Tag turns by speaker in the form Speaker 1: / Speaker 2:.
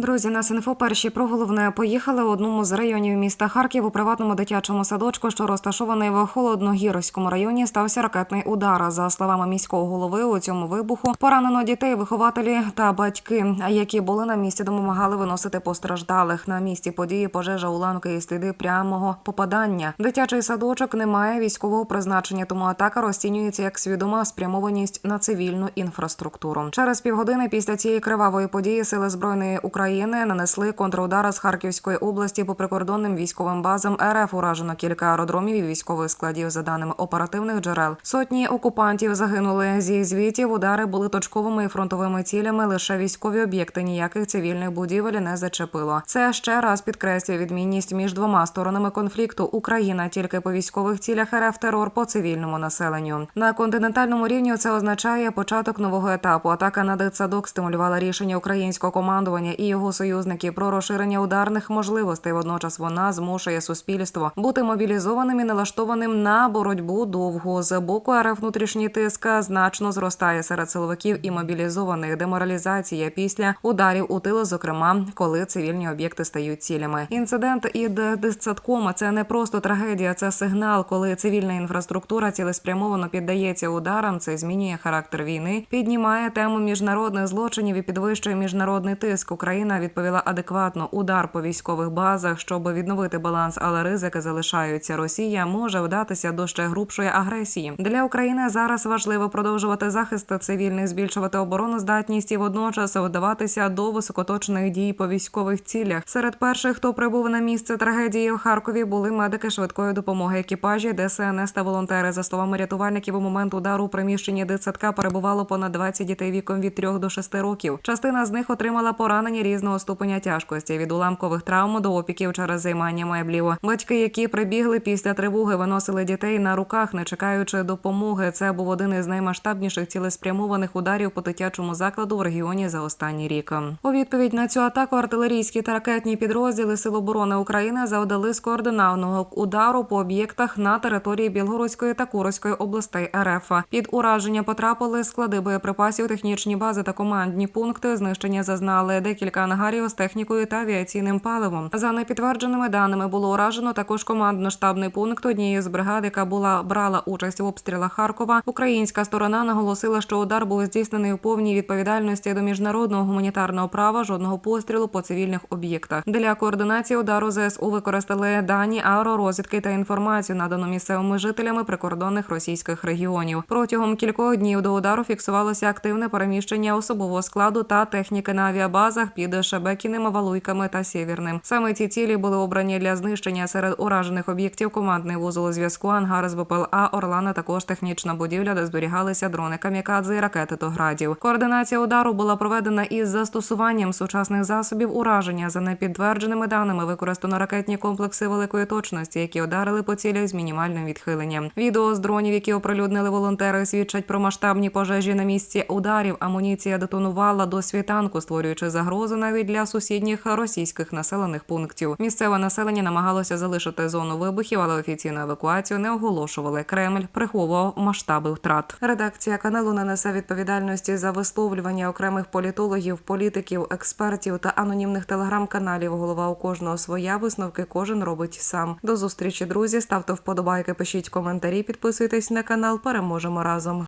Speaker 1: Друзі, на Синфо перші про головне поїхали у одному з районів міста Харків у приватному дитячому садочку, що розташований в холодногірському районі, стався ракетний удар. За словами міського голови, у цьому вибуху поранено дітей, вихователі та батьки, які були на місці, допомагали виносити постраждалих. На місці події пожежа уламки і сліди прямого попадання. Дитячий садочок не має військового призначення, тому атака розцінюється як свідома спрямованість на цивільну інфраструктуру. Через півгодини після цієї кривавої події сили збройної України нанесли контрудари з Харківської області по прикордонним військовим базам РФ. Уражено кілька аеродромів і військових складів. За даними оперативних джерел, сотні окупантів загинули. Зі звітів удари були точковими і фронтовими цілями. Лише військові об'єкти ніяких цивільних будівель не зачепило. Це ще раз підкреслює відмінність між двома сторонами конфлікту. Україна тільки по військових цілях РФ терор по цивільному населенню. На континентальному рівні це означає початок нового етапу. Атака на дитсадок стимулювала рішення українського командування і його союзників про розширення ударних можливостей. Водночас вона змушує суспільство бути мобілізованим і налаштованим на боротьбу довго. З боку РФ внутрішній тиск значно зростає серед силовиків і мобілізованих. Деморалізація після ударів у тилу, зокрема, коли цивільні об'єкти стають цілями. Інцидент ід дитсадком – це не просто трагедія, це сигнал, коли цивільна інфраструктура цілеспрямовано піддається ударам. Це змінює характер війни, піднімає тему міжнародних злочинів і підвищує міжнародний тиск. Україна відповіла адекватно удар по військових базах, щоб відновити баланс, але ризики залишаються. Росія може вдатися до ще грубшої агресії. Для України зараз важливо продовжувати захист цивільних, збільшувати обороноздатність і водночас вдаватися до високоточних дій по військових цілях. Серед перших, хто прибув на місце трагедії в Харкові, були медики швидкої допомоги, екіпажі, ДСНС та волонтери. За словами рятувальників, у момент удару у приміщенні дитсадка перебувало понад 20 дітей віком від 3 до 6 років. Частина з них отримала поранення різного ступеня тяжкості від уламкових травм до опіків через займання меблів. Батьки, які прибігли після тривоги, виносили дітей на руках, не чекаючи допомоги. Це був один із наймасштабніших цілеспрямованих ударів по дитячому закладу в регіоні за останній рік. У відповідь на цю атаку артилерійські та ракетні підрозділи Сил оборони України завдали скоординованого удару по об'єктах на території Білгородської та Курської областей РФ. Під ураження потрапили склади боєприпасів, технічні бази та командні пункти. Знищення зазнали декілька ангарів з технікою та авіаційним паливом. За непідтвердженими даними було уражено також командно-штабний пункт однієї з бригад, яка була брала участь в обстрілах Харкова. Українська сторона наголосила, що удар був здійснений у повній відповідальності до міжнародного гуманітарного права жодного пострілу по цивільних об'єктах. Для координації удару ЗСУ використали дані аеророзвідки та інформацію, надану місцевими жителями прикордонних російських регіонів. Протягом кількох днів до удару фіксувалося активне переміщення особового складу та техніки на авіабазах під Шебекіним, Валуйками та Сєвєрним. Саме ці цілі були обрані для знищення серед уражених об'єктів командний вузол зв'язку, ангар з БПЛА, Орлана, також технічна будівля, де зберігалися дрони камікадзе і ракети до градів. Координація удару була проведена із застосуванням сучасних засобів ураження. За непідтвердженими даними використано ракетні комплекси великої точності, які ударили по цілях з мінімальним відхиленням. Відео з дронів, які оприлюднили волонтери, свідчать про масштабні пожежі на місці ударів. Амуніція детонувала до світанку, створюючи загрозу навіть для сусідніх російських населених пунктів. Місцеве населення намагалося залишити зону вибухів, але офіційну евакуацію не оголошували. Кремль приховував масштаби втрат. Редакція каналу не несе відповідальності за висловлювання окремих політологів, політиків, експертів та анонімних телеграм-каналів. Голова у кожного своя висновки кожен робить сам. До зустрічі, друзі. Ставте вподобайки, пишіть коментарі, підписуйтесь на канал. Переможемо разом.